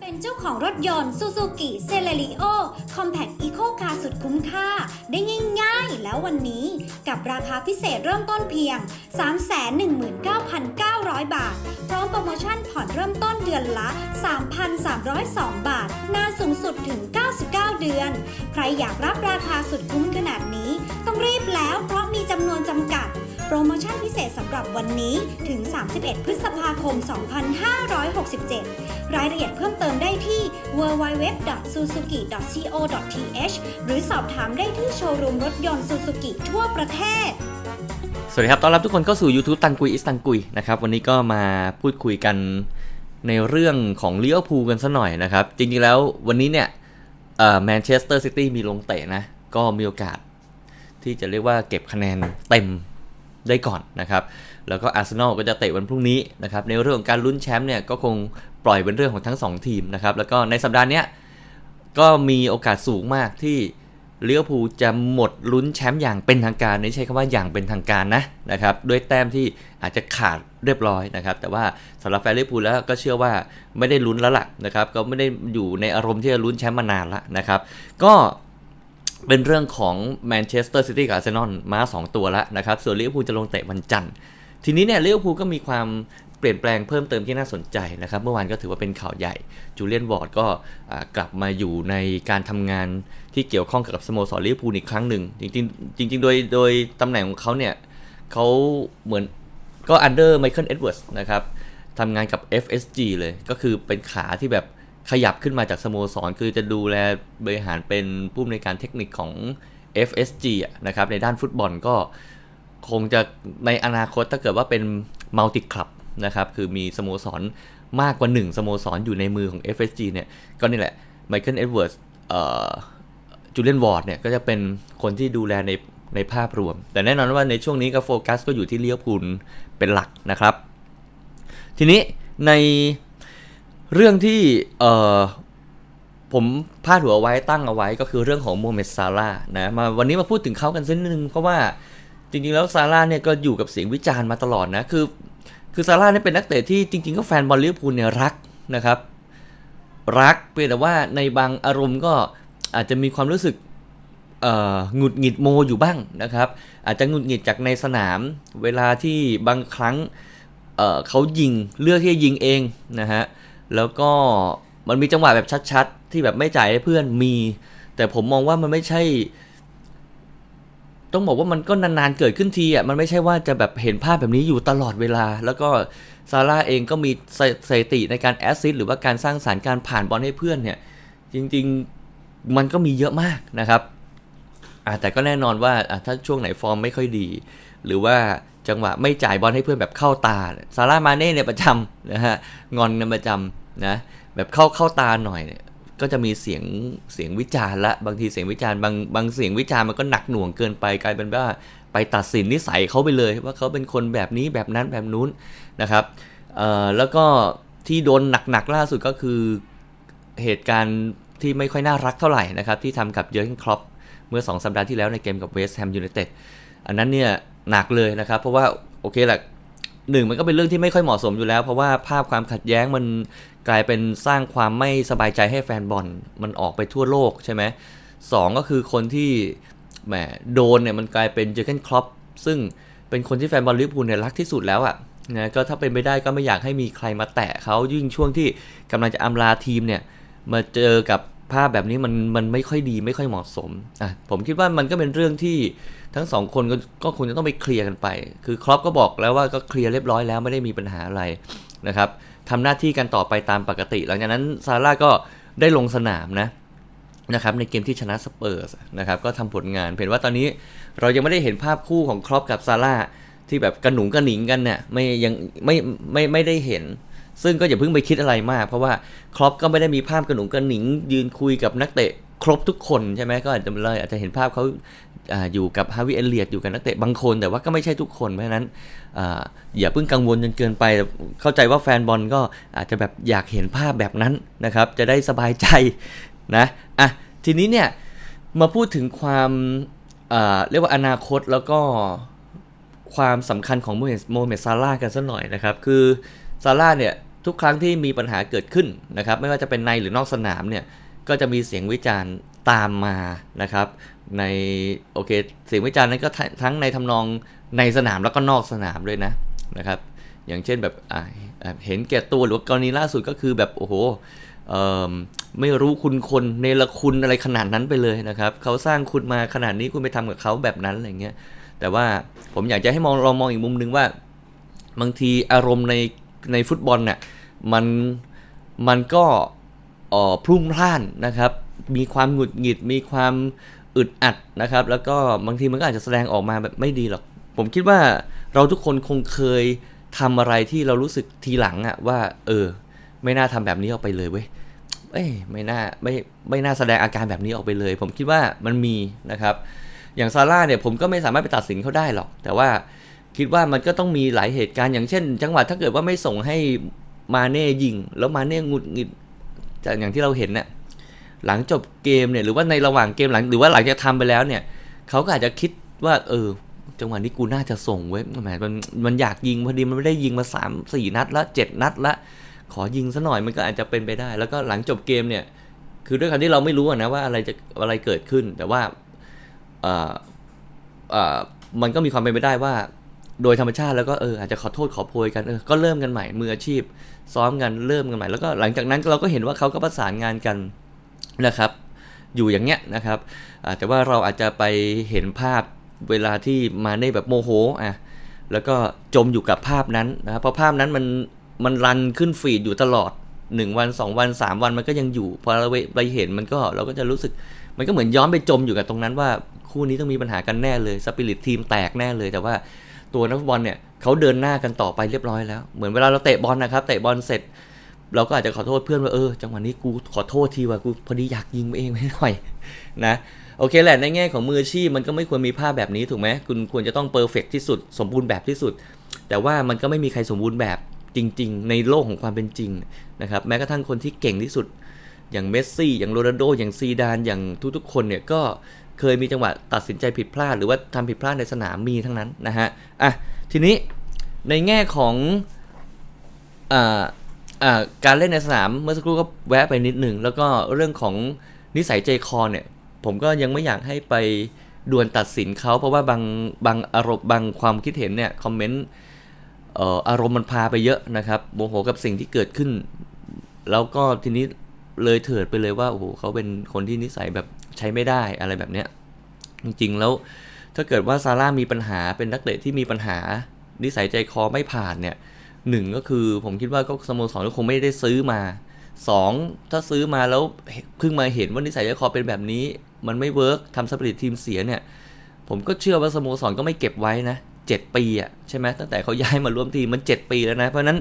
เป็นเจ้าของรถยนต์ Suzuki c e l e r i o Compact Eco Car สุดคุ้มค่า ได้ง่ายๆ แล้ววันนี้กับราคาพิเศษเริ่มต้นเพียง 319,900 บาท พร้อมโปรโมชั่นผ่อนเริ่มต้นเดือนละ 3,302 บาท นานสูงสุดถึง 99 เดือน ใครอยากรับราคาสุดคุ้มขนาดนี้ ต้องรีบแล้วเพราะมีจำนวนจำกัด โปรโมชั่นพิเศษสำหรับวันนี้ถึง 31 พฤษภาคม 2567 รายละเอียดเพิ่มเติมได้ที่ www.suzuki.co.th หรือสอบถามได้ที่โชว์รูมรถยนต์ Suzuki ทั่วประเทศ สวัสดีครับ ต้อนรับทุกคนเข้าสู่ YouTube ตันกุยอิสตันกุยนะครับ วันนี้ก็มาพูดคุยกันในเรื่องของเลี้ยวภูกันสัหน่อยนะครับ จริงๆแล้ววันนี้เนี่ยแมนเชสเตอร์ซิตี้มีลงเตะนะ ก็มีโอกาสที่จะเรียกว่าเก็บคะแนนเต็ม ได้ก่อนนะครับ แล้วก็อาร์เซนอลก็จะเตะวันพรุ่งนี้นะครับ ในเรื่องของการลุ้นแชมป์เนี่ยก็คงปล่อยเป็นเรื่องของทั้งสองทีมนะครับ แล้วก็ในสัปดาห์นี้ก็มีโอกาสสูงมากที่เลี้ยวภูจะหมดลุ้นแชมป์อย่างเป็นทางการนี่ใช้คำว่าอย่างเป็นทางการนะนะครับด้วยแต้มที่อาจจะขาดเรียบร้อยนะครับ แต่ว่าสำหรับแฟนเลี้ยวภูแล้วก็เชื่อว่าไม่ได้ลุ้นแล้วล่ะนะครับ ก็ไม่ได้อยู่ในอารมณ์ที่จะลุ้นแชมป์มานานละนะครับ ก็ เป็นเรื่องของแมนเชสเตอร์ซิตี้กับอาร์เซนอลมา 2 ตัวแล้วนะครับ ส่วนลิเวอร์พูลจะลงเตะวันจันทร์ ทีนี้เนี่ยลิเวอร์พูลก็มีความเปลี่ยนแปลงเพิ่มเติมที่น่าสนใจนะครับ เมื่อวานก็ถือว่าเป็นข่าวใหญ่ จูเลียนวอร์ดก็กลับมาอยู่ในการทำงานที่เกี่ยวข้องกับสโมสรลิเวอร์พูลอีกครั้งหนึ่ง จริงจริงโดยโดยตำแหน่งของเขาเนี่ยเขาเหมือนก็อันเดอร์ไมเคิลเอ็ดเวิร์สนะครับทำงานกับ FSG เลยก็คือเป็นขาที่แบบ ขยับขึ้นมาจากสโมสร คือจะดูแลบริหารเป็นผู้อำนวยการเทคนิคของ FSG นะครับในด้านฟุตบอลก็คงจะในอนาคตถ้าเกิดว่าเป็นมัลติคลับนะครับคือมีสโมสรมากกว่า 1 สโมสรอยู่ในมือของ FSG เนี่ยก็นี่แหละไมเคิลเอ็ดเวิร์สจูเลียนวอร์ดเนี่ยก็จะเป็นคนที่ดูแลในในภาพรวม แต่แน่นอนว่าในช่วงนี้ก็โฟกัสก็อยู่ที่เลี้ยวพูลเป็นหลักนะครับ ทีนี้ใน เรื่องที่เออผมพาดหัวไว้ตั้งเอาไว้ก็คือเรื่องของโมเมดซาร่านะมาวันนี้มาพูดถึงเขากันสักนิดนึงเพราะว่าจริงๆแล้วซาร่าเนี่ยก็อยู่กับเสียงวิจารณ์มาตลอดนะคือ คือซาร่าเนี่ยเป็นนักเตะที่จริง ๆ ก็แฟนบอลลิเวอร์พูลเนี่ยรักนะครับ รักเพียงแต่ว่าในบางอารมณ์ก็อาจจะมีความรู้สึกหงุดหงิดโมอยู่บ้างนะครับ อาจจะหงุดหงิดจากในสนาม เวลาที่บางครั้งเเขายิงเลือกที่จะยิงเองนะฮะ แล้วก็มันมีจังหวะแบบชัดๆ ที่แบบไม่จ่ายให้เพื่อนมี แต่ผมมองว่ามันไม่ใช่ ต้องบอกว่ามันก็นานๆเกิดขึ้นทีอะมันไม่ใช่ว่าจะแบบเห็นภาพแบบนี้อยู่ตลอดเวลา แล้วก็ซาร่าเองก็มีสถิติในการแอสซิสต์หรือว่าการสร้างสารรค์การผ่านบอลให้เพื่อนเนี่ย จริงๆมันก็มีเยอะมากนะครับอะแต่ก็แน่นอนว่าถ้าช่วงไหนฟอร์มไม่ค่อยดี หรือว่าจังหวะไม่จ่ายบอลให้เพื่อนแบบเข้าตาซาร่ามาเน่เนี่ยประจำนะฮะงอนกันประจำ นะแบบเข้าเข้าตาหน่อยเนี่ยก็จะมีเสียงเสียงวิจารณ์ละบางทีเสียงวิจารณ์บางบางเสียงวิจารณ์มันก็หนักหน่วงเกินไปกลายเป็นว่าไปตัดสินนิสัยเขาไปเลย ว่าเขาเป็นคนแบบนี้แบบนั้นแบบนู้นนะครับเอ่อแล้วก็ที่โดนหนักๆล่าสุดก็คือเหตุการณ์ที่ไม่ค่อยน่ารักเท่าไหร่นะครับ ที่ทำกับเยอร์เกนครอปเมื่อ 2 สัปดาห์ที่แล้วในเกมกับเวสต์แฮมยูไนเต็ดอันนั้นเนี่ยหนักเลยนะครับ เพราะว่าโอเคแหละหนึ่งมันก็เป็นเรื่องที่ไม่ค่อยเหมาะสมอยู่แล้ว เพราะว่าภาพความขัดแย้งมัน กลายเป็นสร้างความไม่สบายใจให้แฟนบอลมันออกไปทั่วโลกใช่ไหมสองก็คือคนที่แหมโดนเนี่ยมันกลายเป็นเจอร์เกนครอปซึ่งเป็นคนที่แฟนบอลลิเวอร์พูลเนี่ยรักที่สุดแล้วอะ่ะนะก็ถ้าเป็นไปได้ก็ไม่อยากให้มีใครมาแตะเขายิ่งช่วงที่กำลังจะอำลาทีมเนี่ยมาเจอกับภาพแบบนี้มันมันไม่ค่อยดีไม่ค่อยเหมาะสมอะผมคิดว่ามันก็เป็นเรื่องที่ทั้งสองคนก็ก็คงจะต้องไปเคลียร์กันไป คือครอปก็บอกแล้วว่าก็เคลียร์เรียบร้อยแล้วไม่ได้มีปัญหาอะไรนะครับ ทำหน้าที่กันต่อไปตามปกติ หลังจากนั้นซาร่าก็ได้ลงสนามนะนะครับในเกมที่ชนะสเปอร์สนะครับก็ทำผลงานเห็นว่าตอนนี้เรายังไม่ได้เห็นภาพคู่ของครอปกับซาร่าที่แบบกระหนุงกระหนิงกันเนี่ยไม่ยังไม่ไม่ไม่ได้เห็น ซึ่งก็อย่าเพิ่งไปคิดอะไรมาก เพราะว่าครอปก็ไม่ได้มีภาพกระหนุงกระหนิง ยืนคุยกับนักเตะครบทุกคนใช่ไหมก็อาจจะเลยอาจจะเห็นภาพเขา อยู่กับฮาวิเอเลียดอยู่กับนักเตะบางคน แต่ว่าก็ไม่ใช่ทุกคนเพราะฉะนั้นออย่าเพิ่งกังวลจนเกินไป เข้าใจว่าแฟนบอลก็อาจจะแบบอยากเห็นภาพแบบนั้นนะครับ จะได้สบายใจนะอะทีนี้เนี่ยมาพูดถึงความเรียกว่าอนาคตแล้วก็ความสำคัญของโมเมดโมเมดซาร่ากันสักหน่อยนะครับ คือซาร่าเนี่ยทุกครั้งที่มีปัญหาเกิดขึ้นนะครับ ไม่ว่าจะเป็นในหรือนอกสนามเนี่ย ก็จะมีเสียงวิจารณ์ตามมานะครับ ในโอเคเสียงวิจารณ์นั้นก็ทั้งในทำนองในสนามแล้วก็นอกสนามด้วยนะนะครับ อย่างเช่นแบบอ่าเห็นแก่ตัวหรือว่ากรณีล่าสุดก็คือแบบโอ้โหเอิ่มไม่รู้คุณคนเนรคุณอะไรขนาดนั้นไปเลยนะครับเขาสร้างคุณมาขนาดนี้คุณไปทำกับเขาแบบนั้นอะไรเงี้ยแต่ว่าผมอยากจะให้มองลองมองอีกมุมหนึ่งว่า บางทีอารมณ์ในในฟุตบอลเนี่ยมันมันก็ พลุ่งพล่านนะครับ มีความหงุดหงิด มีความอึดอัดนะครับ แล้วก็บางทีมันก็อาจจะแสดงออกมาแบบไม่ดีหรอก ผมคิดว่าเราทุกคนคงเคยทำอะไรที่เรารู้สึกทีหลังอะว่า เออ ไม่น่าทำแบบนี้ออกไปเลยเว้ยเอ้ยไม่น่าไม่ไม่น่าแสดงอาการแบบนี้ออกไปเลย ผมคิดว่ามันมีนะครับ อย่างซาร่าเนี่ยผมก็ไม่สามารถไปตัดสินเขาได้หรอก แต่ว่าคิดว่ามันก็ต้องมีหลายเหตุการณ์อย่างเช่น จังหวะถ้าเกิดว่าไม่ส่งให้มาเน่ยิง แล้วมาเน่หงุดหงิด จากอย่างที่เราเห็นเนี่ยหลังจบเกมเนี่ยหรือว่าในระหว่างเกมหลังหรือว่าหลังจากทำไปแล้วเนี่ยเขาก็อาจจะคิดว่า เออ จังหวะนี้กูน่าจะส่งเว้ยแหมมันมันอยากยิงพอดีมันไม่ได้ยิงมา3 4นัดละ7นัดละขอยิงซะหน่อยมันก็อาจจะเป็นไปได้ แล้วก็หลังจบเกมเนี่ย คือด้วยความที่เราไม่รู้นะว่าอะไรจะอะไรเกิดขึ้น แต่ว่าเอ่อเอ่อมันก็มีความเป็นไปได้ว่า โดยธรรมชาติแล้วก็เอออาจจะขอโทษขอโพยกันเออก็เริ่มกันใหม่มืออาชีพ ซ้อมกันเริ่มกันใหม่แล้วก็หลังจากนั้นเราก็เห็นว่าเขาก็ประสานงานกันนะครับ อยู่อย่างเงี้ยนะครับแต่ว่าเราอาจจะไปเห็นภาพเวลาที่มาในแบบโมโหอะแล้วก็จมอยู่กับภาพนั้นนะครับเพราะภาพนั้นมันมันรันขึ้นฟีดอยู่ตลอด 1 วัน 2 วัน 3 วันมันก็ยังอยู่พอเราไปไปเห็นมันก็เราก็จะรู้สึกมันก็เหมือนย้อนไปจมอยู่กับตรงนั้นว่าคู่นี้ต้องมีปัญหากันแน่เลยสปิริตทีมแตกแน่เลยแต่ว่า ตัวนักฟุตบอลเนี่ยเขาเดินหน้ากันต่อไปเรียบร้อยแล้ว เหมือนเวลาเราเตะบอลนะครับเตะบอลเสร็จ เราก็อาจจะขอโทษเพื่อนว่าเออจังหวะนี้กูขอโทษทีว่ากูพอดีอยากยิงเองไม่หน่อยนะโอเคแหละในแง่ของมืออาชีพมันก็ไม่ควรมีภาพแบบนี้ถูกไหมคุณควรจะต้องเพอร์เฟกที่สุด สมบูรณ์แบบที่สุด แต่ว่ามันก็ไม่มีใครสมบูรณ์แบบจริง ๆ ในโลกของความเป็นจริงนะครับแม้กระทั่งคนที่เก่งที่สุด อย่างเมสซี่อย่างโรนัลโดอย่างซีดานอย่างทุกๆคนเนี่ยก็ เคยมีจังหวะตัดสินใจผิดพลาด หรือว่าทำผิดพลาดในสนามมีทั้งนั้นนะฮะอะทีนี้ในแง่ของอ่าอ่าการเล่นในสนามเมื่อสักครู่ก็แวะไปนิดหนึ่งแล้วก็เรื่องของนิสัยใจคอเนี่ย ผมก็ยังไม่อยากให้ไปดวลตัดสินเขาเพราะว่าบางบางอารมณ์บางความคิดเห็นเนี่ยคอมเมนต์อารมณ์มันพาไปเยอะนะครับโมโหกับสิ่งที่เกิดขึ้น แล้วก็ทีนี้ เลยเถิดไปเลยว่าโอ้โหเขาเป็นคนที่นิสัยแบบใช้ไม่ได้อะไรแบบเนี้ยจริงๆแล้วถ้าเกิดว่าซาร่ามีปัญหาเป็นนักเตะที่มีปัญหา นิสัยใจคอไม่ผ่านเนี่ยหนึ่งก็คือผมคิดว่าก็สโมสรก็คงไม่ได้ซื้อมาสองถ้าซื้อมาแล้วเพิ่งมาเห็นว่านิสัยใจคอเป็นแบบนี้ มันไม่เวิร์กทำสปิริตทีมเสียเนี่ยผมก็เชื่อว่าสโมสรก็ไม่เก็บไว้นะเจ็ดปีอะใช่ไหมตั้งแต่เขาย้ายมาร่วมทีมมันเจ็ดปีแล้วนะ เพราะฉะนั้น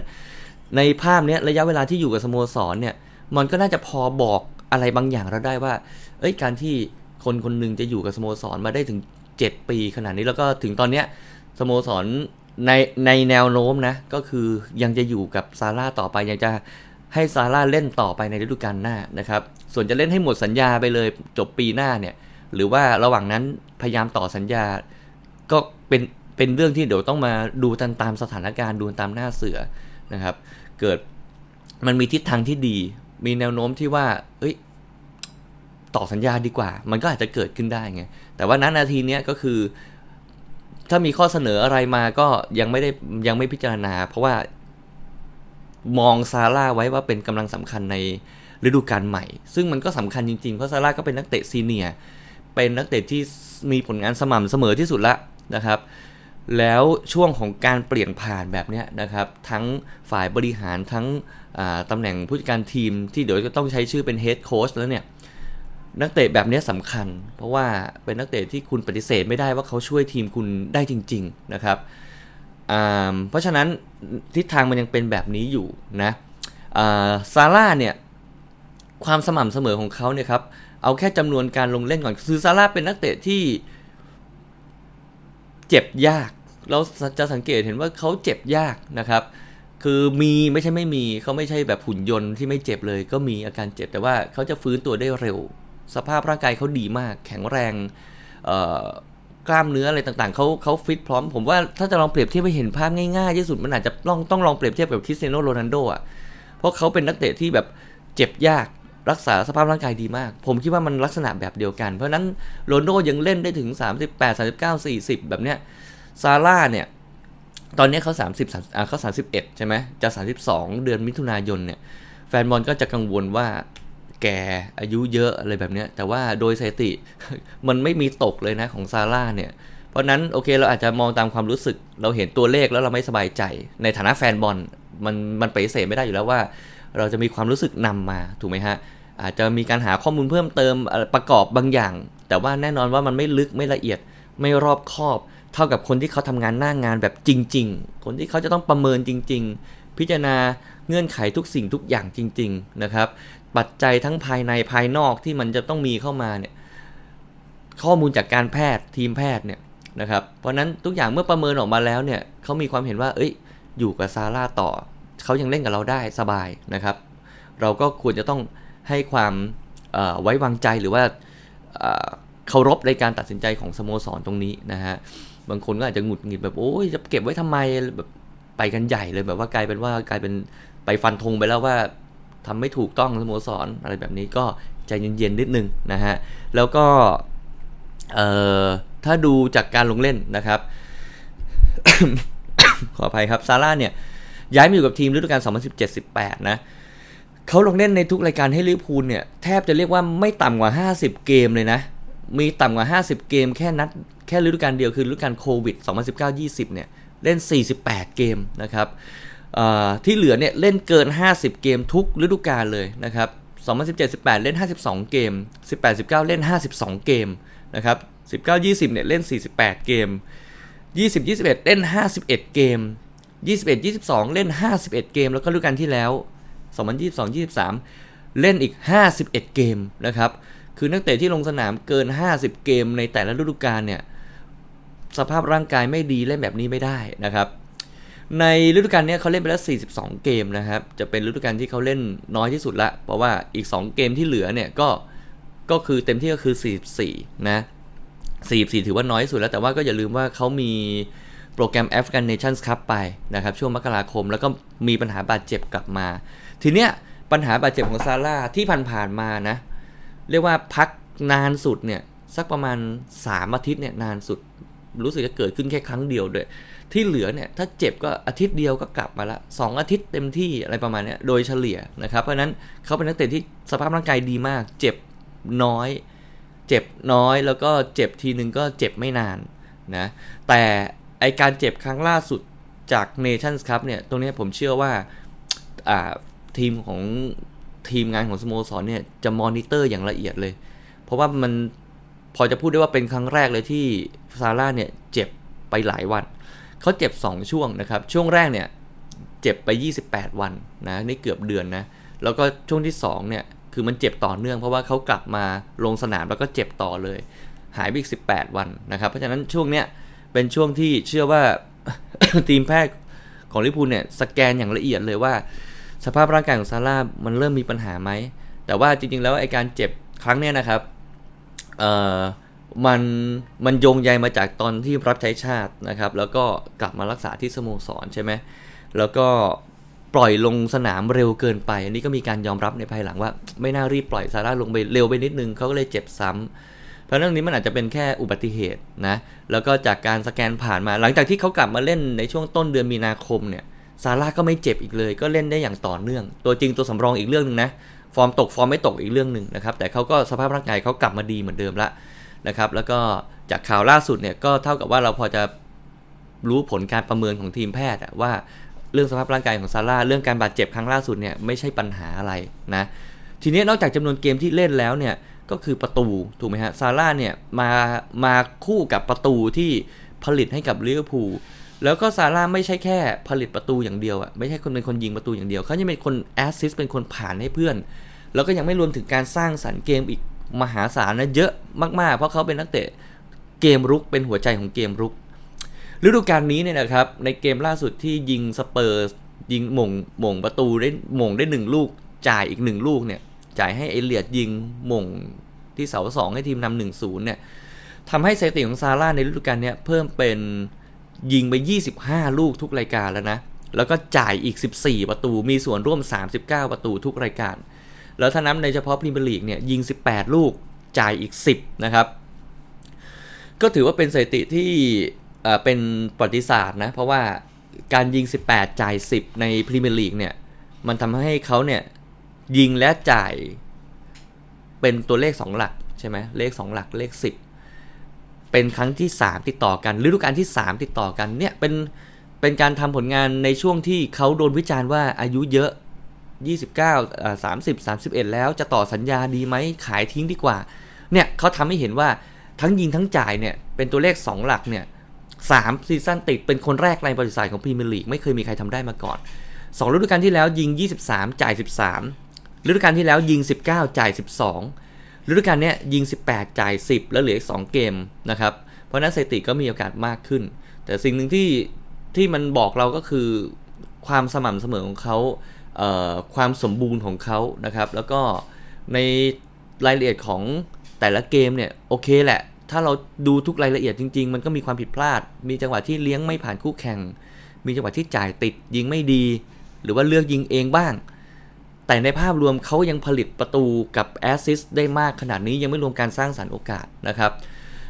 ในภาพเนี้ยระยะเวลาที่อยู่กับสโมสรเนี่ย มันก็น่าจะพอบอกอะไรบางอย่างเราได้ว่า เอ้ยการที่คนคนหนึ่งจะอยู่กับสโมสรมาได้ถึง 7 ปีขนาดนี้แล้วก็ถึงตอนเนี้ยสโมสรในในแนวโน้มนะ ก็คือยังจะอยู่กับซาร่าต่อไปยังจะให้ซาร่าเล่นต่อไปในฤดูกาลหน้านะครับ ส่วนจะเล่นให้หมดสัญญาไปเลยจบปีหน้าเนี่ย หรือว่าระหว่างนั้นพยายามต่อสัญญา ก็เป็นเป็นเรื่องที่เดี๋ยวต้องมาดูตามตามสถานการณ์ดูตามหน้าเสือนะครับ เกิดมันมีทิศทางที่ดี มีแนวโน้มที่ว่า เอ้ย ต่อสัญญาดีกว่า มันก็อาจจะเกิดขึ้นได้ไง แต่ว่าณนาทีเนี้ยก็คือ ถ้ามีข้อเสนออะไรมาก็ยังไม่ได้ยังไม่พิจารณา เพราะว่ามองซาร่าไว้ว่าเป็นกำลังสำคัญในฤดูกาลใหม่ ซึ่งมันก็สำคัญจริงๆ เพราะซาร่าก็เป็นนักเตะซีเนียเป็นนักเตะที่มีผลงานสม่ำเสมอที่สุดละนะครับ แล้วช่วงของการเปลี่ยนผ่านแบบนี้นะครับ ทั้งฝ่ายบริหารทั้ง ตำแหน่งผู้จัดการทีมที่เดี๋ยวจะต้องใช้ชื่อเป็นเฮดโค้ชแล้วเนี่ยนักเตะแบบนี้ยสำคัญ เพราะว่าเป็นนักเตะที่คุณปฏิเสธไม่ได้ว่าเขาช่วยทีมคุณได้จริง ๆนะครับเพราะฉะนั้นทิศทางมันยังเป็นแบบนี้อยู่นะซาร่าเนี่ยความสม่ำเสมอของเขาเนี่ยครับเอาแค่จำนวนการลงเล่นก่อนคือซาร่าเป็นนักเตะที่เจ็บยาก เราจะสังเกตเห็นว่าเขาเจ็บยากนะครับ คือมีไม่ใช่ไม่มีเขาไม่ใช่แบบหุ่นยนต์ที่ไม่เจ็บเลย ก็มีอาการเจ็บแต่ว่าเขาจะฟื้นตัวได้เร็ว สภาพร่างกายเขาดีมาก แข็งแรงกล้ามเนื้ออะไรต่างๆเขาเขาฟิตพร้อม ผมว่าถ้าจะลองเปรียบเทียบให้เห็นภาพง่ายๆที่สุดมันอาจจะต้องต้องลองเปรียบเทียบกับคริสเตียโนโรนัลโดอะเพราะเขาเป็นนักเตะที่แบบเจ็บยากรักษาสภาพร่างกายดีมาก ผมคิดว่ามันลักษณะแบบเดียวกัน เพราะนั้นโรนโดยังเล่นได้ถึง 38 39 40 แบบเนี้ยซาร่าเนี่ย ตอนนี้เขา30 30อ่าเขา31 ใช่ไหมจะ 32 เดือนมิถุนายนเนี่ย แฟนบอลก็จะกังวลว่าแกอายุเยอะอะไรแบบเนี้ย แต่ว่าโดยสถิติมันไม่มีตกเลยนะของซาร่าเนี่ย เพราะนั้นโอเคเราอาจจะมองตามความรู้สึก เราเห็นตัวเลขแล้วเราไม่สบายใจ ในฐานะแฟนบอลมันมันไปเสธไม่ได้อยู่แล้วว่า เราจะมีความรู้สึกนำมาถูกไหมฮะ อาจจะมีการหาข้อมูลเพิ่มเติมประกอบบางอย่าง แต่ว่าแน่นอนว่ามันไม่ลึกไม่ละเอียดไม่รอบคอบ เท่ากับคนที่เขาทำงานหน้างงานแบบจริง ๆ คนที่เขาจะต้องประเมินจริง ๆ พิจารณาเงื่อนไขทุกสิ่งทุกอย่างจริง ๆ นะครับ ปัจจัยทั้งภายในภายนอกที่มันจะต้องมีเข้ามาเนี่ยข้อมูลจากการแพทย์ทีมแพทย์เนี่ยนะครับ เพราะนั้นทุกอย่างเมื่อประเมินออกมาแล้วเนี่ยเขามีความเห็นว่า เอ้ย อยู่กับซาร่าต่อ เขายังเล่นกับเราได้สบายนะครับ เราก็ควรจะต้องให้ความไว้วางใจหรือว่าเคารพในการตัดสินใจของสโมสรตรงนี้นะฮะ บางคนก็อาจจะหงุดหงิดแบบโอ้ยจะเก็บไว้ทำไมแบบไปกันใหญ่เลยแบบว่ากลายเป็นว่ากลายเป็นไปฟันธงไปแล้วว่าทำไม่ถูกต้องสโมสรอะไรแบบนี้ก็ใจเย็นๆนิดนึงนะฮะแล้วก็เอ่อถ้าดูจากการลงเล่นนะครับ ขออภัยครับซาร่าเนี่ยย้ายมาอยู่กับทีมฤดูกาล 2017-18 นะเขาลงเล่นในทุกรายการให้ลิเวอร์พูลเนี่ย แทบจะเรียกว่าไม่ต่ำกว่า 50 เกมเลยนะ มีต่ำกว่า 50 เกมแค่นัด แค่ฤดูกาลเดียวคือฤดูกาลโควิด 2019-20 เนี่ย เล่น 48 เกมนะครับที่เหลือเนี่ยเล่นเกิน 50 เกมทุกฤดูกาลเลยนะครับ2017-18 เล่น 52 เกม 18-19 เล่น 52 เกมนะครับ19-20 เนี่ยเล่น 48 เกม 20-21 เล่น 51 เกม 21-22 เล่น 51 เกม แล้วก็ฤดูกาลที่แล้ว 2022-23 เล่นอีก 51 เกมนะครับ คือนักเตะที่ลงสนามเกิน 50 เกมในแต่ละฤดูกาลเนี่ย สภาพร่างกายไม่ดีเล่นแบบนี้ไม่ได้นะครับ ในฤดูกาลนี้เขาเล่นไปแล้ว 42 เกมนะครับ จะเป็นฤดูกาลที่เขาเล่นน้อยที่สุดละ เพราะว่าอีก 2 เกมที่เหลือเนี่ยก็ก็คือเต็มที่ก็คือ 44 นะ 44 ถือว่าน้อยที่สุดแล้วแต่ว่าก็อย่าลืมว่าเขามีโปรแกรม African Nations Cup ไปนะครับ ช่วงมกราคมแล้วก็มีปัญหาบาดเจ็บกลับมา ทีเนี้ยปัญหาบาดเจ็บของซาร่าที่ผ่านๆมานะ เรียกว่าพักนานสุดเนี่ย สักประมาณ 3 อาทิตย์เนี่ยนานสุด รู้สึกจะเกิดขึ้นแค่ครั้งเดียวด้วย ที่เหลือเนี่ยถ้าเจ็บก็อาทิตย์เดียวก็กลับมาละสองอาทิตย์เต็มที่อะไรประมาณเนี้ยโดยเฉลี่ยนะครับ เพราะนั้นเขาเป็นนักเตะที่สภาพร่างกายดีมาก เจ็บน้อย เจ็บน้อยแล้วก็เจ็บทีนึงก็เจ็บไม่นานนะแต่ไอการเจ็บครั้งล่าสุดจาก Nations Cup เนี่ยตรงนี้ผมเชื่อว่าทีมของทีมงานของสโมสรเนี่ยจะมอนิเตอร์อย่างละเอียดเลย เพราะว่ามันพอจะพูดได้ว่าเป็นครั้งแรกเลยที่ ซาร่าเนี่ยเจ็บไปหลายวัน เขาเจ็บ 2 ช่วงนะครับ ช่วงแรกเนี่ยเจ็บไป 28 วันนะนี่เกือบเดือนนะ แล้วก็ช่วงที่2เนี่ยคือมันเจ็บต่อเนื่องเพราะว่าเขากลับมาลงสนามแล้วก็เจ็บต่อเลย หายไปอีก 18 วันนะครับ เพราะฉะนั้นช่วงเนี้ยเป็นช่วงที่เชื่อว่าทีมแพทย์ของลิพูลเนี่ยสแกนอย่างละเอียดเลยว่า สภาพร่างกายของซาร่ามันเริ่มมีปัญหาไหม แต่ว่าจริงๆแล้วไอการเจ็บครั้งเนี้ยนะครับ เอ่อ มันมันโยงใยมาจากตอนที่รับใช้ชาตินะครับ แล้วก็กลับมารักษาที่สโมสรใช่ไหมแล้วก็ปล่อยลงสนามเร็วเกินไป อันนี้ก็มีการยอมรับในภายหลังว่า ไม่น่ารีบปล่อยซาร่าลงไปเร็วไปนิดนึงเขาก็เลยเจ็บซ้ำเพราะเรื่องนี้มันอาจจะเป็นแค่อุบัติเหตุนะแล้วก็จากการสแกนผ่านมา หลังจากที่เขากลับมาเล่นในช่วงต้นเดือนมีนาคมเนี่ยซาร่าก็ไม่เจ็บอีกเลย ก็เล่นได้อย่างต่อเนื่อง ตัวจริงตัวสำรองอีกเรื่องหนึ่งนะฟอร์มตกฟอร์มไม่ตกอีกเรื่องหนึ่งนะครับแต่เขาก็สภาพร่างกายเขากลับมาดีเหมือนเดิมละ นะครับแล้วก็จากข่าวล่าสุดเนี่ยก็เท่ากับว่าเราพอจะรู้ผลการประเมินของทีมแพทย์ว่าเรื่องสภาพร่างกายของซาร่าเรื่องการบาดเจ็บครั้งล่าสุดเนี่ยไม่ใช่ปัญหาอะไรนะทีนี้นอกจากจำนวนเกมที่เล่นแล้วเนี่ยก็คือประตูถูกไหมฮะซาร่าเนี่ยมามาคู่กับประตูที่ผลิตให้กับลิเวอร์พูลแล้วก็ซาร่าไม่ใช่แค่ผลิตประตูอย่างเดียวอะไม่ใช่คนเป็นคนยิงประตูอย่างเดียวเขายังเป็นคนแอสซิสเป็นคนผ่านให้เพื่อน แล้วก็ยังไม่รวมถึงการสร้างสรรค์เกมอีก มหาศาลนะเยอะมากๆ เพราะเขาเป็นนักเตะเกมรุกเป็นหัวใจของเกมรุกฤดูกาลนี้เนี่ยนะครับในเกมล่าสุดที่ยิงสเปอร์ยิงหม่งหม่งประตูได้หม่งได้หนึ่งลูก จ่ายอีกหนึ่งลูกเนี่ยจ่ายให้เอเลียดยิงหม่งที่เสาสองให้ทีมนำหนึ่งศูนย์เนี่ยทำให้สถิติของซาร่าในฤดูกาลนี้เพิ่มเป็นยิงไป 25 ลูกทุกรายการแล้วนะ แล้วก็จ่ายอีก 14 ประตู มีส่วนร่วม 39 ประตูทุกรายการ แล้วถ้านับในเฉพาะพรีเมียร์ลีกเนี่ยยิง 18 ลูกจ่ายอีก 10 นะครับ ก็ถือว่าเป็นสถิติที่เป็นประวัติศาสตร์นะ เพราะว่าการยิง 18 จ่าย 10 ในพรีเมียร์ลีกเนี่ย มันทำให้เขาเนี่ยยิงและจ่ายเป็นตัวเลข 2 หลักใช่ไหมเลข 2 หลักเลข 10 เป็นครั้งที่ 3 ติดต่อกันฤดูกาลที่ 3 ติดต่อกันเนี่ยเป็นเป็นการทำผลงานในช่วงที่เขาโดนวิจารณ์ว่าอายุเยอะ 29อ่า30 31 แล้วจะต่อสัญญาดีไหมขายทิ้งดีกว่า เนี่ยเขาทำให้เห็นว่าทั้งยิงทั้งจ่ายเนี่ยเป็นตัวเลข 2 หลักเนี่ยสามซีซั่นติดเป็นคนแรกในประวัติศาสตร์ของพรีเมียร์ลีกไม่เคยมีใครทำได้มาก่อน 2 ฤดูกาลที่แล้วยิง 23 จ่าย 13 ฤดูกาลที่แล้วยิง 19 จ่าย 12 ฤดูกาลเนี้ยยิง 18 จ่าย 10 แล้วเหลืออีก 2 เกมนะครับ เพราะนั้นสถิติก็มีโอกาสมากขึ้น แต่สิ่งหนึ่งที่ที่มันบอกเราก็คือความสม่ำเสมอของเขา ความสมบูรณ์ของเขานะครับ แล้วก็ในรายละเอียดของแต่ละเกมเนี่ยโอเคแหละ ถ้าเราดูทุกรายละเอียดจริง ๆ มันก็มีความผิดพลาด มีจังหวะที่เลี้ยงไม่ผ่านคู่แข่ง มีจังหวะที่จ่ายติดยิงไม่ดี หรือว่าเลือกยิงเองบ้าง แต่ในภาพรวมเขายังผลิตประตูกับแอสซิสต์ได้มากขนาดนี้ยังไม่รวมการสร้างสรรค์โอกาสนะครับ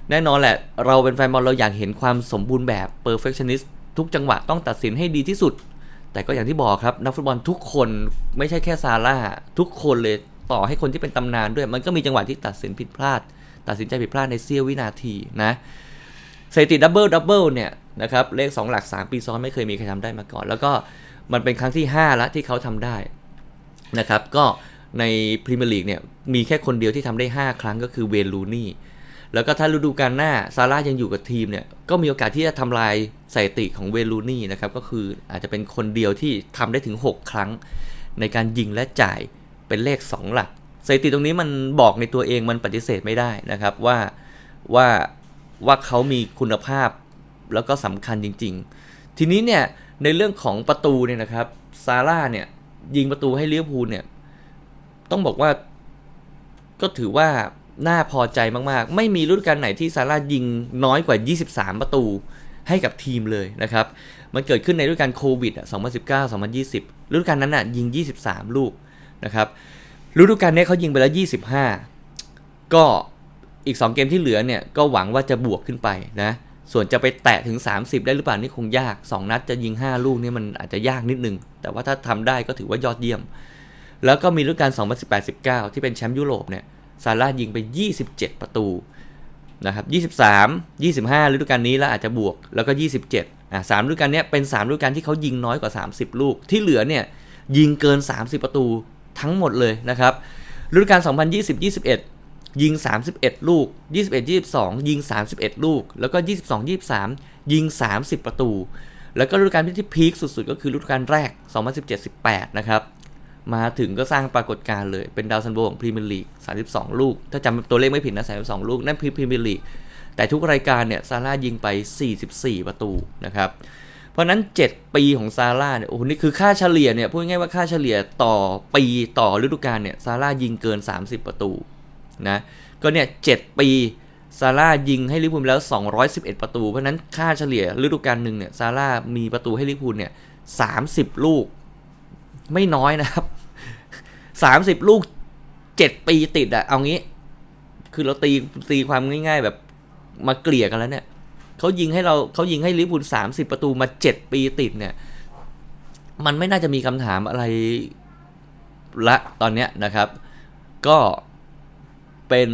แน่นอนแหละ เราเป็นแฟนบอลเราอยากเห็นความสมบูรณ์แบบ perfectionist ทุกจังหวะต้องตัดสินให้ดีที่สุด แต่ก็อย่างที่บอกครับ นักฟุตบอลทุกคนไม่ใช่แค่ซาร่าทุกคนเลยต่อให้คนที่เป็นตำนานด้วย มันก็มีจังหวะที่ตัดสินผิดพลาด ตัดสินใจผิดพลาดในเสี้ยววินาทีนะสถิติดับเบิลดับเบิลเนี่ยนะครับเลข 2 หลัก 3 ปีซ้อนไม่เคยมีใครทำได้มาก่อน แล้วก็มันเป็นครั้งที่ 5 แล้วที่เขาทำได้นะครับก็ในพรีเมียร์ลีกเนี่ยมีแค่คนเดียวที่ทำได้ 5 ครั้งก็คือเวนลูนี่ แล้วก็ถ้าฤดูกาลหน้าซาร่ายังอยู่กับทีมเนี่ยก็มีโอกาสที่จะทำลายสถิติของเวลูนี่นะครับก็คืออาจจะเป็นคนเดียวที่ทำได้ถึง 6 ครั้ง ในการยิงและจ่ายเป็นเลข 2 หลักสถิติตรงนี้มันบอกในตัวเองมันปฏิเสธไม่ได้นะครับว่าว่าว่าเขามีคุณภาพแล้วก็สำคัญจริง ๆ ทีนี้เนี่ยในเรื่องของประตูเนี่ยนะครับซาร่าเนี่ยยิงประตูให้ลิเวพูลเนี่ยต้องบอกว่าก็ถือว่า น่าพอใจมากๆ ไม่มีฤดูกาลไหนที่ซาร่ายิงน้อยกว่า 23 ประตูให้กับทีมเลยนะครับ มันเกิดขึ้นในฤดูกาลโควิด2019 2020 ฤดูกาลนั้นอะยิง 23 ลูกนะครับ ฤดูกาลนี้เขายิงไปแล้ว 25 ก็อีก 2 เกมที่เหลือเนี่ยก็หวังว่าจะบวกขึ้นไปนะ ส่วนจะไปแตะถึง 30 ได้หรือเปล่านี่คงยาก 2 นัดจะยิง 5 ลูกนี่มันอาจจะยากนิดนึง แต่ว่าถ้าทำได้ก็ถือว่ายอดเยี่ยม แล้วก็มีฤดูกาล2018-19 ที่เป็นแชมป์ยุโรปเนี่ย ซาร่ายิงไป 27 ประตูนะครับ23 25ฤดูกาลนี้แล้วอาจจะบวกแล้วก็ 27อะสามฤดูกาลนี้เป็น3ฤดูกาลที่เขายิงน้อยกว่า 30 ลูก ที่เหลือเนี่ยยิงเกิน 30 ประตูทั้งหมดเลยนะครับฤดูกาล2020-21 ยิง 31 ลูก 21-22 ยิง 31 ลูก แล้วก็ 22-23 ยิง 30 ประตู แล้วก็ฤดูกาลที่พีคสุดๆ ก็คือฤดูกาลแรก 2017-18 นะครับ มาถึงก็สร้างปรากฏการณ์เลย เป็นดาวซันโบของพรีเมียร์ลีก 32 ลูก ถ้าจำตัวเลขไม่ผิดนะ 32 ลูก นั่นพรีเมียร์ลีก แต่ทุกรายการเนี่ย ซาร่ายิงไป 44 ประตูนะครับ เพราะนั้น 7 ปีของซาร่าเนี่ย โอ้โห นี่คือค่าเฉลี่ยเนี่ย พูดง่ายว่าค่าเฉลี่ยต่อปีต่อฤดูกาลเนี่ย ซาร่ายิงเกิน 30 ประตูนะ ก็เนี่ย 7 ปีซาร่ายิงให้ลิเวอร์พูลแล้ว 211 ประตู เพราะฉะนั้นค่าเฉลี่ยฤดูกาลหนึ่งเนี่ย ซาร่ามีประตูให้ลิเวอร์พูลเนี่ย 30 ลูก ไม่น้อยนะครับ 30ลูก7ปีติดอะเอางี้ คือเราตีตีความง่ายๆ แบบมาเกลี่ยกันแล้วเนี่ยเขายิงให้เราเขายิงให้ลิเวอร์พูล30ประตูมา7ปีติดเนี่ย มันไม่น่าจะมีคำถามอะไรละตอนเนี้ยนะครับ ก็เป็น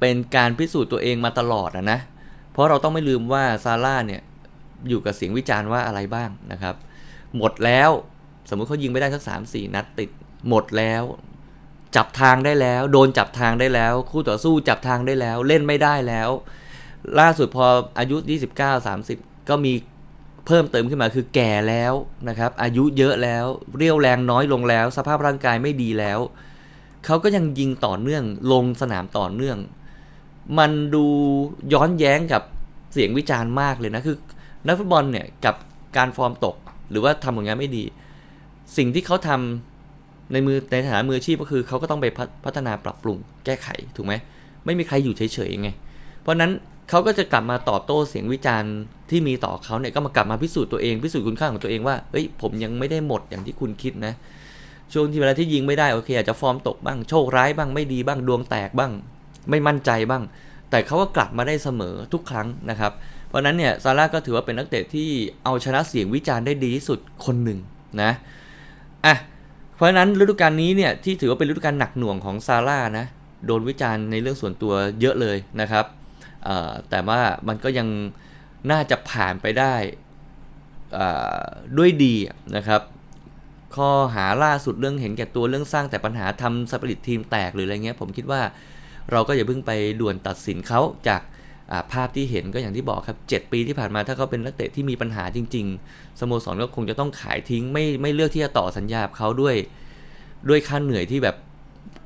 เป็นการพิสูจน์ตัวเองมาตลอดอะนะ เพราะเราต้องไม่ลืมว่าซาร่าเนี่ยอยู่กับเสียงวิจารณ์ว่าอะไรบ้างนะครับ หมดแล้วสมมุติเขายิงไม่ได้สักสามสี่นัดติด หมดแล้ว จับทางได้แล้ว โดนจับทางได้แล้ว คู่ต่อสู้จับทางได้แล้ว เล่นไม่ได้แล้ว ล่าสุดพออายุ 29 30 ก็มีเพิ่มเติมขึ้นมาคือแก่แล้วนะครับ อายุเยอะแล้ว เรี่ยวแรงน้อยลงแล้ว สภาพร่างกายไม่ดีแล้ว เขาก็ยังยิงต่อเนื่อง ลงสนามต่อเนื่อง มันดูย้อนแย้งกับเสียงวิจารณ์มากเลยนะคือนักฟุตบอลเนี่ยกับการฟอร์มตก หรือว่าทำผลงานไม่ดี สิ่งที่เขาทำ ในมือในฐานะมืออาชีพก็คือเขาก็ต้องไปพัฒพัฒนาปรับปรุงแก้ไขถูกไหมไม่มีใครอยู่เฉยๆไง เพราะนั้นเขาก็จะกลับมาตอบโต้เสียงวิจารณ์ที่มีต่อเขาเนี่ยก็มากลับมาพิสูจน์ตัวเองพิสูจน์คุณค่าของตัวเองว่าเฮ้ยผมยังไม่ได้หมดอย่างที่คุณคิดนะช่วงที่เวลาที่ยิงไม่ได้โอเคอาจจะฟอร์มตกบ้างโชคร้ายบ้างไม่ดีบ้างดวงแตกบ้าง ไม่มั่นใจบ้าง แต่เขาก็กลับมาได้เสมอทุกครั้งนะครับ เพราะนั้นเนี่ยซาร่าก็ถือว่าเป็นนักเตะที่เอาชนะเสียงวิจารณ์ได้ดีที่สุดคนหนึ่งนะอะ เพราะฉะนั้นฤดูกาลนี้เนี่ยที่ถือว่าเป็นฤดูกาลหนักหน่วงของซาร่านะโดนวิจารณ์ในเรื่องส่วนตัวเยอะเลยนะครับแต่ว่ามันก็ยังน่าจะผ่านไปได้ด้วยดีนะครับ ข้อหาล่าสุดเรื่องเห็นแก่ตัวเรื่องสร้างแต่ปัญหาทำสปริตทีมแตกหรืออะไรเงี้ยผมคิดว่าเราก็อย่าเพิ่งไปด่วนตัดสินเขาจาก ภาพที่เห็นก็อย่างที่บอกครับ 7 ปีที่ผ่านมาถ้าเขาเป็นนักเตะที่มีปัญหาจริง ๆสโมสรก็คงจะต้องขายทิ้งไม่ไม่เลือกที่จะต่อสัญญากับเขาด้วย ด้วยค่าเหนื่อยที่แบบ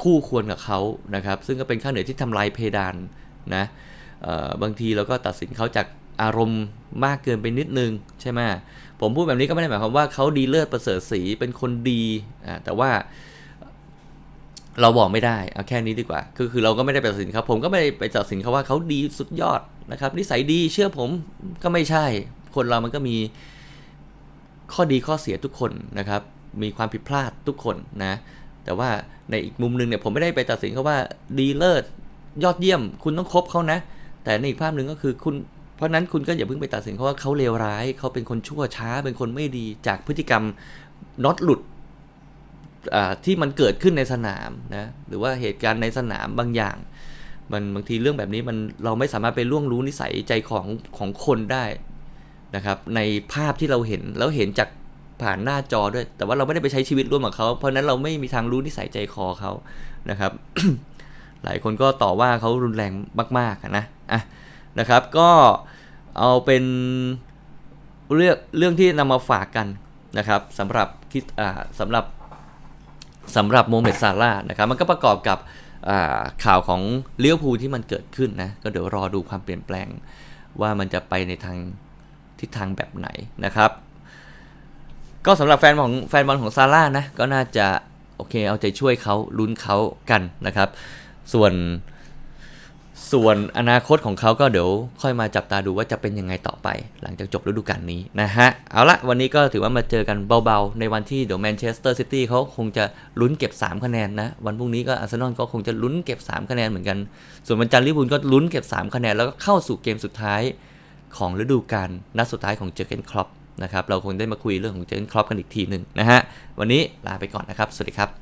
คู่ควรกับเขานะครับ ซึ่งก็เป็นค่าเหนื่อยที่ทำลายเพดานนะบางทีเราก็ตัดสินเขาจากอารมณ์มากเกินไปนิดนึงใช่ไหมผมพูดแบบนี้ก็ไม่ได้หมายความว่าเขาดีเลิศประเสริฐสีเป็นคนดีแต่ว่า เราบอกไม่ได้เอาแค่นี้ดีกว่าคือคือเราก็ไม่ได้ไปตัดสินเขาผมก็ไม่ได้ไปตัดสินเขาว่าเขาดีสุดยอดนะครับ นิสัยดีเชื่อผมก็ไม่ใช่ คนเรามันก็มีข้อดีข้อเสียทุกคนนะครับ มีความผิดพลาดทุกคนนะ แต่ว่าในอีกมุมหนึ่งเนี่ยผมไม่ได้ไปตัดสินเขาว่าดีเลิศยอดเยี่ยม คุณต้องคบเขานะ แต่ในอีกภาพหนึ่งก็คือคุณ เพราะนั้นคุณก็อย่าเพิ่งไปตัดสินเขาว่าเขาเลวร้าย เขาเป็นคนชั่วช้าเป็นคนไม่ดีจากพฤติกรรมน็อตหลุด ที่มันเกิดขึ้นในสนามนะหรือว่าเหตุการณ์ในสนามบางอย่าง มันบางทีเรื่องแบบนี้มันเราไม่สามารถไปล่วงรู้นิสัยใจของของคนได้นะครับ ในภาพที่เราเห็นแล้วเห็นจากผ่านหน้าจอด้วย แต่ว่าเราไม่ได้ไปใช้ชีวิตร่วมกับเขา เพราะนั้นเราไม่มีทางรู้นิสัยใจคอเขานะครับ หลายคนก็ต่อว่าเขารุนแรงมากๆนะอะนะครับ ก็เอาเป็นเรื่องเรื่องที่นำมาฝากกันนะครับสำหรับคิดอ่าสำหรับ สำหรับโมเมดซาร่านะครับมันก็ประกอบกับข่าวของเลี้ยวภูที่มันเกิดขึ้นนะ ก็เดี๋ยวรอดูความเปลี่ยนแปลงว่ามันจะไปในทางทิศทางแบบไหนนะครับ ก็สำหรับแฟนของแฟนบอลของซาร่านะ ก็น่าจะโอเคเอาใจช่วยเขาลุ้นเขากันนะครับ ส่วน ส่วนอนาคตของเขาก็เดี๋ยวค่อยมาจับตาดูว่าจะเป็นยังไงต่อไป หลังจากจบฤดูกาลนี้นะฮะ เอาละวันนี้ก็ถือว่ามาเจอกันเบาๆ ในวันที่เดี๋ยวแมนเชสเตอร์ซิตี้เขาคงจะลุ้นเก็บ 3 คะแนนนะ วันพรุ่งนี้ก็อาร์เซนอลก็คงจะลุ้นเก็บ 3 คะแนนเหมือนกัน ส่วนวันจันทร์ลิเวอร์พูลก็ลุ้นเก็บ 3 คะแนนแล้วก็เข้าสู่เกมสุดท้ายของฤดูกาลนัดสุดท้ายของเจอร์เกนครอปนะครับเราคงได้มาคุยเรื่องของเจอร์เกนครอปกันอีกทีหนึ่งนะฮะวันนี้ลาไปก่อนนะครับสวัสดีครับ